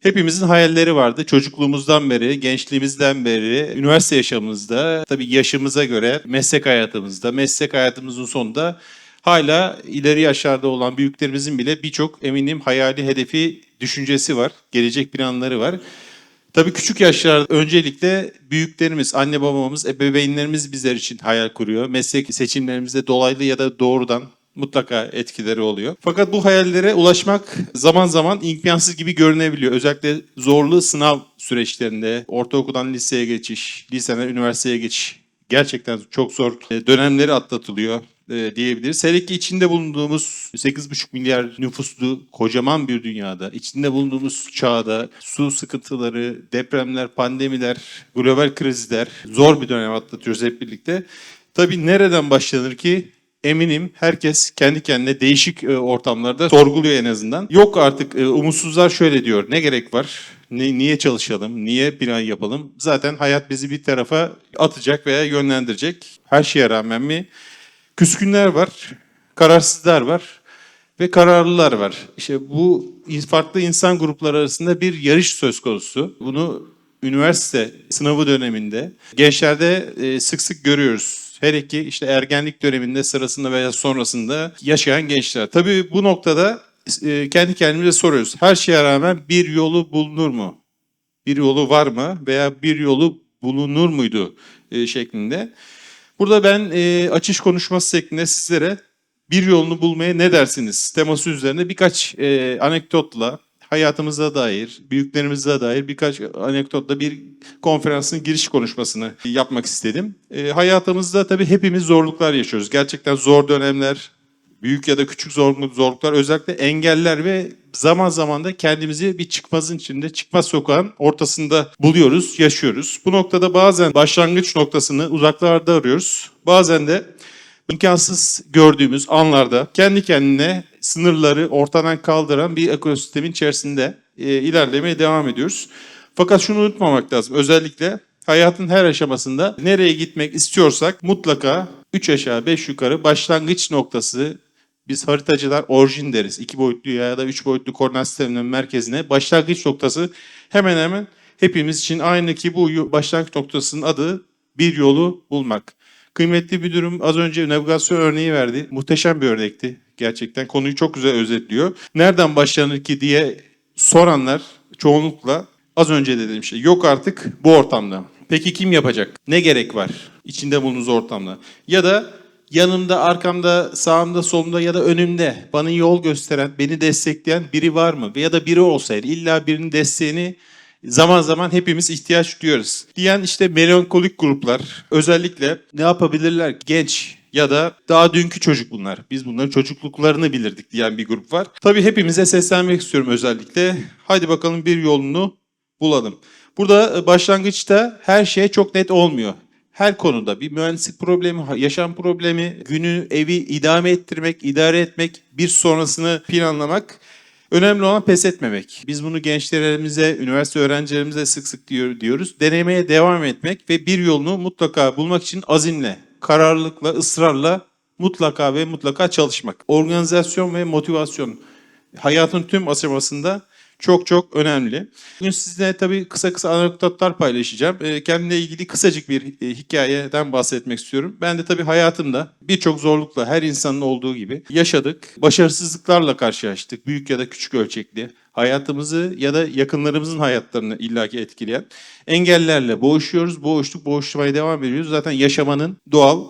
Hepimizin hayalleri vardı. Çocukluğumuzdan beri, gençliğimizden beri, üniversite yaşamımızda, tabii yaşımıza göre meslek hayatımızda, meslek hayatımızın sonunda hala ileri yaşlarda olan büyüklerimizin bile birçok eminim hayali, hedefi, düşüncesi var. Gelecek planları var. Tabii küçük yaşlarda öncelikle büyüklerimiz, anne babamız, ebeveynlerimiz bizler için hayal kuruyor. Meslek seçimlerimizde dolaylı ya da doğrudan mutlaka etkileri oluyor. Fakat bu hayallere ulaşmak zaman zaman imkansız gibi görünebiliyor. Özellikle zorlu sınav süreçlerinde, ortaokuldan liseye geçiş, liseden üniversiteye geçiş gerçekten çok zor e, dönemleri atlatılıyor e, diyebiliriz. Hele ki içinde bulunduğumuz 8,5 milyar nüfuslu kocaman bir dünyada, içinde bulunduğumuz çağda su sıkıntıları, depremler, pandemiler, global krizler, zor bir dönem atlatıyoruz hep birlikte. Tabii nereden başlanır ki? Eminim herkes kendi kendine değişik e, ortamlarda sorguluyor en azından. Yok artık e, umutsuzlar şöyle diyor. Ne gerek var? Niye çalışalım? Niye plan yapalım? Zaten hayat bizi bir tarafa atacak veya yönlendirecek. Her şeye rağmen mi? Küskünler var, kararsızlar var ve kararlılar var. İşte bu farklı insan grupları arasında bir yarış söz konusu. Bunu üniversite sınavı döneminde gençlerde e, sık sık görüyoruz. Hele ki işte ergenlik döneminde sırasında veya sonrasında yaşayan gençler. Tabii bu noktada e, kendi kendimize soruyoruz. Her şeye rağmen bir yolu bulunur mu? Bir yolu var mı? Veya bir yolu bulunur muydu e, şeklinde. Burada ben e, açış konuşması şeklinde sizlere bir yolunu bulmaya ne dersiniz teması üzerine birkaç anekdotla hayatımıza dair, büyüklerimize dair birkaç anekdotla bir konferansın giriş konuşmasını yapmak istedim. E, hayatımızda tabii hepimiz zorluklar yaşıyoruz. Gerçekten zor dönemler, büyük ya da küçük zorluk- zorluklar, özellikle engeller ve zaman zaman da kendimizi bir çıkmazın içinde, çıkmaz sokağın ortasında buluyoruz, yaşıyoruz. Bu noktada bazen başlangıç noktasını uzaklarda arıyoruz. Bazen de imkansız gördüğümüz anlarda kendi kendine sınırları ortadan kaldıran bir ekosistemin içerisinde e, ilerlemeye devam ediyoruz. Fakat şunu unutmamak lazım. Özellikle hayatın her aşamasında nereye gitmek istiyorsak mutlaka 3 aşağı 5 yukarı başlangıç noktası biz haritacılar orijin deriz. İki boyutlu ya da üç boyutlu koordinat sisteminin merkezine başlangıç noktası hemen hemen hepimiz için aynı ki bu başlangıç noktasının adı bir yolu bulmak. Kıymetli bir durum az önce navigasyon örneği verdi. Muhteşem bir örnekti. Gerçekten konuyu çok güzel özetliyor. Nereden başlanır ki diye soranlar çoğunlukla az önce de dediğim şey yok artık bu ortamda. Peki kim yapacak? Ne gerek var içinde bulunduğunuz ortamda? Ya da yanımda, arkamda, sağımda, solumda ya da önümde bana yol gösteren, beni destekleyen biri var mı? Ya da biri olsaydı illa birinin desteğini zaman zaman hepimiz ihtiyaç duyuyoruz. Diyen işte melankolik gruplar özellikle ne yapabilirler? Genç ya da daha dünkü çocuk bunlar. Biz bunların çocukluklarını bilirdik diyen bir grup var. Tabii hepimize seslenmek istiyorum özellikle. Hadi bakalım bir yolunu bulalım. Burada e, başlangıçta her şey çok net olmuyor. Her konuda bir mühendislik problemi, yaşam problemi, günü, evi idame ettirmek, idare etmek, bir sonrasını planlamak Önemli olan pes etmemek. Biz bunu gençlerimize, üniversite öğrencilerimize sık sık diyor, diyoruz. Denemeye devam etmek ve bir yolunu mutlaka bulmak için azimle, kararlılıkla, ısrarla mutlaka ve mutlaka çalışmak. Organizasyon ve motivasyon hayatın tüm aşamasında çok çok önemli. Bugün sizinle tabii kısa kısa anekdotlar paylaşacağım. Ee, Kendimle ilgili kısacık bir e, hikayeden bahsetmek istiyorum. Ben de tabii hayatımda birçok zorlukla her insanın olduğu gibi yaşadık. Başarısızlıklarla karşılaştık. Büyük ya da küçük ölçekli. Hayatımızı ya da yakınlarımızın hayatlarını illaki etkileyen engellerle boğuşuyoruz. Boğuştuk, boğuşmaya devam ediyoruz. Zaten yaşamanın doğal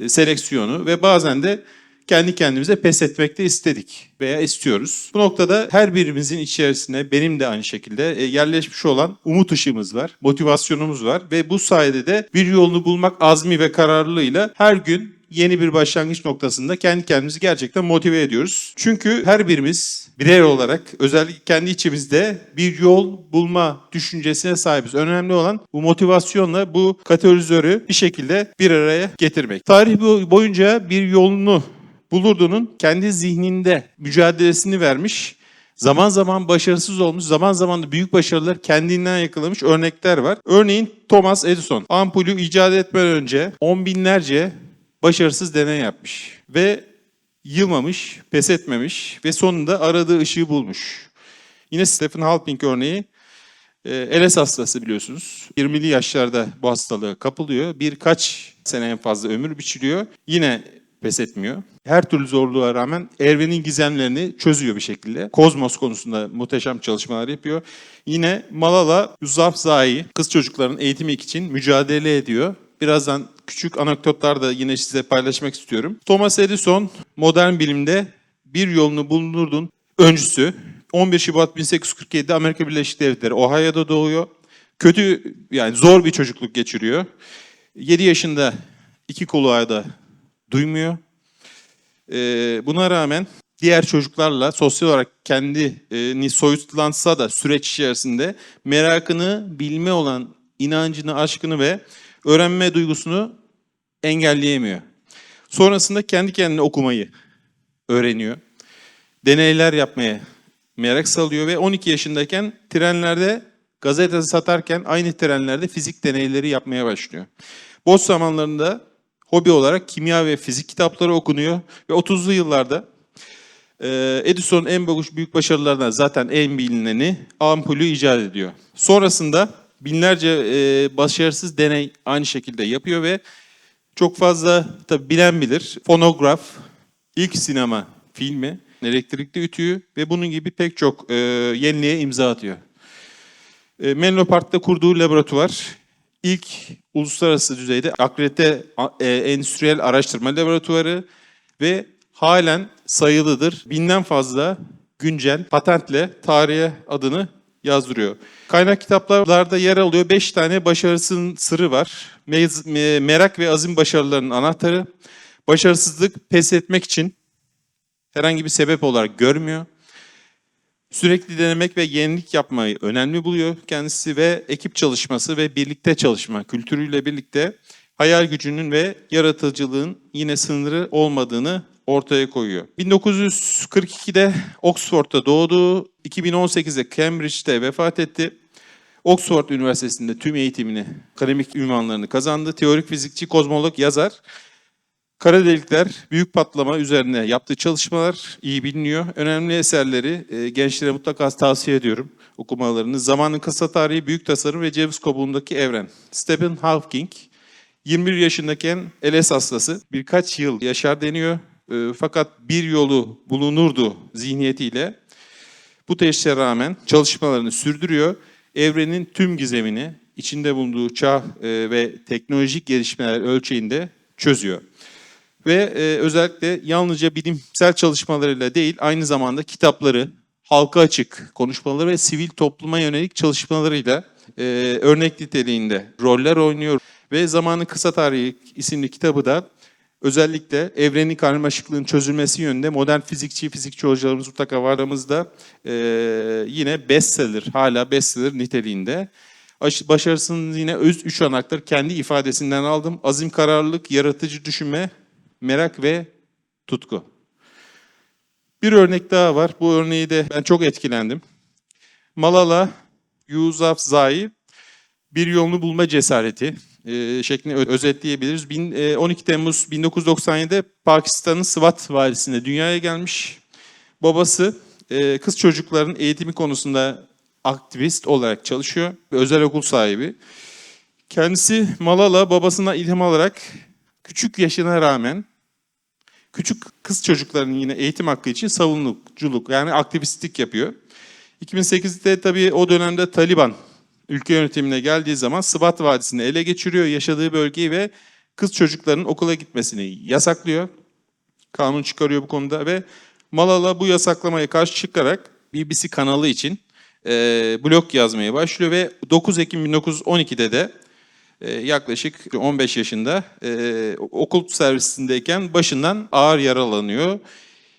e, seleksiyonu ve bazen de kendi kendimize pes etmek de istedik veya istiyoruz. Bu noktada her birimizin içerisine benim de aynı şekilde e, yerleşmiş olan umut ışığımız var, motivasyonumuz var ve bu sayede de bir yolunu bulmak azmi ve kararlılığıyla her gün yeni bir başlangıç noktasında kendi kendimizi gerçekten motive ediyoruz. Çünkü her birimiz birey olarak özellikle kendi içimizde bir yol bulma düşüncesine sahibiz. Önemli olan bu motivasyonla bu katalizörü bir şekilde bir araya getirmek. Tarih boyunca bir yolunu Bulurdu'nun kendi zihninde mücadelesini vermiş. Zaman zaman başarısız olmuş, zaman zaman da büyük başarılar kendinden yakalamış örnekler var. Örneğin Thomas Edison ampulü icat etmeden önce on binlerce başarısız deney yapmış ve yılmamış, pes etmemiş ve sonunda aradığı ışığı bulmuş. Yine Stephen Hawking örneği E, LS hastası biliyorsunuz. 20'li yaşlarda bu hastalığa kapılıyor. Birkaç sene en fazla ömür biçiliyor. Yine pes etmiyor. Her türlü zorluğa rağmen evrenin gizemlerini çözüyor bir şekilde. Kozmos konusunda muhteşem çalışmalar yapıyor. Yine Malala Yousafzai kız çocukların eğitimi için mücadele ediyor. Birazdan küçük anekdotlar da yine size paylaşmak istiyorum. Thomas Edison modern bilimde bir yolunu bulunurdun öncüsü. 11 Şubat 1847'de Amerika Birleşik Devletleri Ohio'da doğuyor. Kötü yani zor bir çocukluk geçiriyor. 7 yaşında iki kulağı da duymuyor. Ee, buna rağmen diğer çocuklarla sosyal olarak kendini soyutlansa da süreç içerisinde merakını, bilme olan inancını, aşkını ve öğrenme duygusunu engelleyemiyor. Sonrasında kendi kendine okumayı öğreniyor. Deneyler yapmaya merak salıyor ve 12 yaşındayken trenlerde gazete satarken aynı trenlerde fizik deneyleri yapmaya başlıyor. Boş zamanlarında hobi olarak kimya ve fizik kitapları okunuyor ve 30'lu yıllarda e, Edison'un en büyük başarılarından zaten en bilineni ampulü icat ediyor. Sonrasında binlerce e, başarısız deney aynı şekilde yapıyor ve çok fazla tabi bilen bilir. Fonograf, ilk sinema filmi, elektrikli ütüyü ve bunun gibi pek çok e, yeniliğe imza atıyor. E, Menlo Park'ta kurduğu laboratuvar ilk uluslararası düzeyde akredite e, endüstriyel araştırma laboratuvarı ve halen sayılıdır. Binden fazla güncel patentle tarihe adını yazdırıyor. Kaynak kitaplarda yer alıyor. Beş tane başarısının sırrı var. Mez- me- Merak ve azim başarılarının anahtarı. Başarısızlık pes etmek için herhangi bir sebep olarak görmüyor. Sürekli denemek ve yenilik yapmayı önemli buluyor kendisi ve ekip çalışması ve birlikte çalışma kültürüyle birlikte hayal gücünün ve yaratıcılığın yine sınırı olmadığını ortaya koyuyor. 1942'de Oxford'da doğdu, 2018'de Cambridge'de vefat etti. Oxford Üniversitesi'nde tüm eğitimini, akademik ünvanlarını kazandı. Teorik fizikçi, kozmolog, yazar. Kara delikler, büyük patlama üzerine yaptığı çalışmalar iyi biliniyor. Önemli eserleri e, gençlere mutlaka tavsiye ediyorum okumalarını. Zamanın Kısa Tarihi, Büyük Tasarım ve Ceviz Kabuğundaki Evren. Stephen Hawking, 21 yaşındayken LS hastası birkaç yıl yaşar deniyor. E, fakat bir yolu bulunurdu zihniyetiyle. Bu teşhise rağmen çalışmalarını sürdürüyor. Evrenin tüm gizemini içinde bulunduğu çağ e, ve teknolojik gelişmeler ölçeğinde çözüyor. Ve e, özellikle yalnızca bilimsel çalışmalarıyla değil, aynı zamanda kitapları, halka açık konuşmaları ve sivil topluma yönelik çalışmalarıyla e, örnek niteliğinde roller oynuyor. Ve Zamanın Kısa Tarihi isimli kitabı da özellikle evrenin karmaşıklığın çözülmesi yönünde modern fizikçi, fizikçi hocalarımız mutlaka var aramızda e, yine bestseller, hala bestseller niteliğinde. Aş- Başarısının yine öz üç anahtarı kendi ifadesinden aldım. Azim, kararlılık, yaratıcı düşünme, merak ve tutku. Bir örnek daha var. Bu örneği de ben çok etkilendim. Malala Yousafzai bir yolunu bulma cesareti e, şeklinde özetleyebiliriz. Bin- e, 12 Temmuz 1997'de Pakistan'ın Sıvat Vadisi'nde dünyaya gelmiş. Babası e, kız çocukların eğitimi konusunda aktivist olarak çalışıyor. ve Özel okul sahibi. Kendisi Malala babasına ilham alarak küçük yaşına rağmen küçük kız çocuklarının yine eğitim hakkı için savunuculuk yani aktivistlik yapıyor. 2008'de tabii o dönemde Taliban ülke yönetimine geldiği zaman Sıvat Vadisi'ni ele geçiriyor, yaşadığı bölgeyi ve kız çocukların okula gitmesini yasaklıyor. Kanun çıkarıyor bu konuda ve Malala bu yasaklamaya karşı çıkarak BBC kanalı için e, blog yazmaya başlıyor ve 9 Ekim 1912'de de e, yaklaşık 15 yaşında e, okul servisindeyken başından ağır yaralanıyor.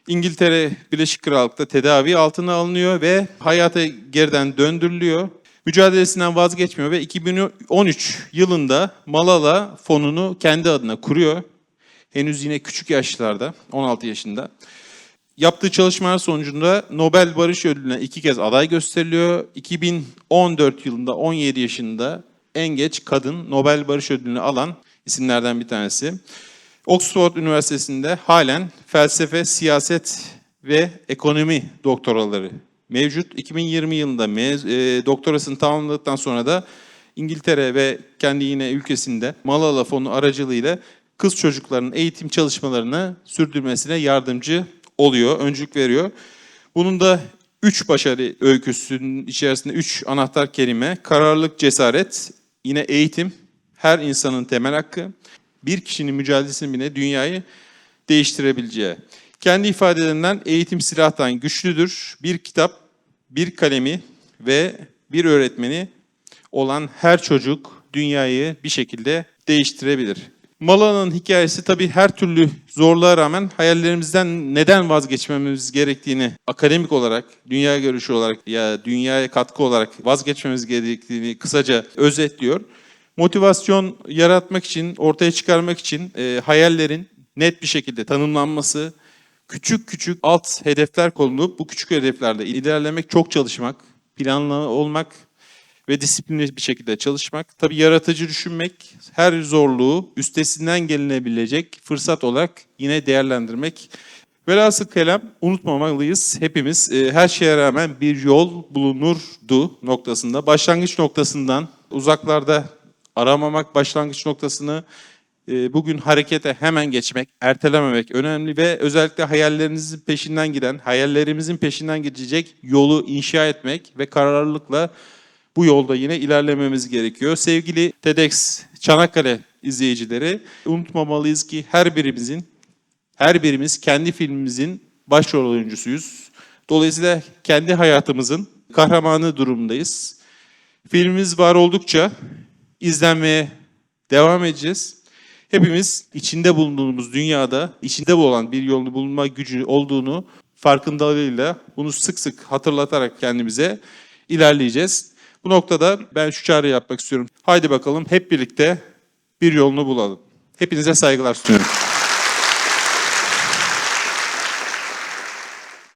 İngiltere Birleşik Krallık'ta tedavi altına alınıyor ve hayata geriden döndürülüyor. Mücadelesinden vazgeçmiyor ve 2013 yılında Malala fonunu kendi adına kuruyor. Henüz yine küçük yaşlarda, 16 yaşında. Yaptığı çalışmalar sonucunda Nobel Barış Ödülü'ne iki kez aday gösteriliyor. 2014 yılında 17 yaşında en geç kadın Nobel Barış Ödülünü alan isimlerden bir tanesi. Oxford Üniversitesi'nde halen felsefe, siyaset ve ekonomi doktoraları mevcut. 2020 yılında e, doktorasını tamamladıktan sonra da İngiltere ve kendi yine ülkesinde Malala Fonu aracılığıyla kız çocuklarının eğitim çalışmalarını sürdürmesine yardımcı oluyor, öncülük veriyor. Bunun da üç başarı öyküsünün içerisinde üç anahtar kelime. Kararlılık, cesaret, yine eğitim, her insanın temel hakkı, bir kişinin mücadelesinin bile dünyayı değiştirebileceği. Kendi ifadelerinden eğitim silahtan güçlüdür. Bir kitap, bir kalemi ve bir öğretmeni olan her çocuk dünyayı bir şekilde değiştirebilir. Malala'nın hikayesi tabii her türlü zorluğa rağmen hayallerimizden neden vazgeçmemiz gerektiğini akademik olarak, dünya görüşü olarak ya dünyaya katkı olarak vazgeçmemiz gerektiğini kısaca özetliyor. Motivasyon yaratmak için, ortaya çıkarmak için e, hayallerin net bir şekilde tanımlanması, küçük küçük alt hedefler konulup bu küçük hedeflerde ilerlemek, çok çalışmak, planlı olmak ve disiplinli bir şekilde çalışmak. Tabii yaratıcı düşünmek, her zorluğu üstesinden gelinebilecek fırsat olarak yine değerlendirmek. Velhasıl kelam unutmamalıyız. Hepimiz e, her şeye rağmen bir yol bulunurdu noktasında. Başlangıç noktasından uzaklarda aramamak, başlangıç noktasını bugün harekete hemen geçmek, ertelememek önemli ve özellikle hayallerinizin peşinden giden, hayallerimizin peşinden gidecek yolu inşa etmek ve kararlılıkla bu yolda yine ilerlememiz gerekiyor. Sevgili TEDx Çanakkale izleyicileri unutmamalıyız ki her birimizin her birimiz kendi filmimizin başrol oyuncusuyuz. Dolayısıyla kendi hayatımızın kahramanı durumdayız. Filmimiz var oldukça izlenmeye devam edeceğiz. Hepimiz içinde bulunduğumuz dünyada içinde olan bir yolunu bulma gücü olduğunu farkındalığıyla bunu sık sık hatırlatarak kendimize ilerleyeceğiz. Bu noktada ben şu çağrı yapmak istiyorum. Haydi bakalım hep birlikte bir yolunu bulalım. Hepinize saygılar sunuyorum.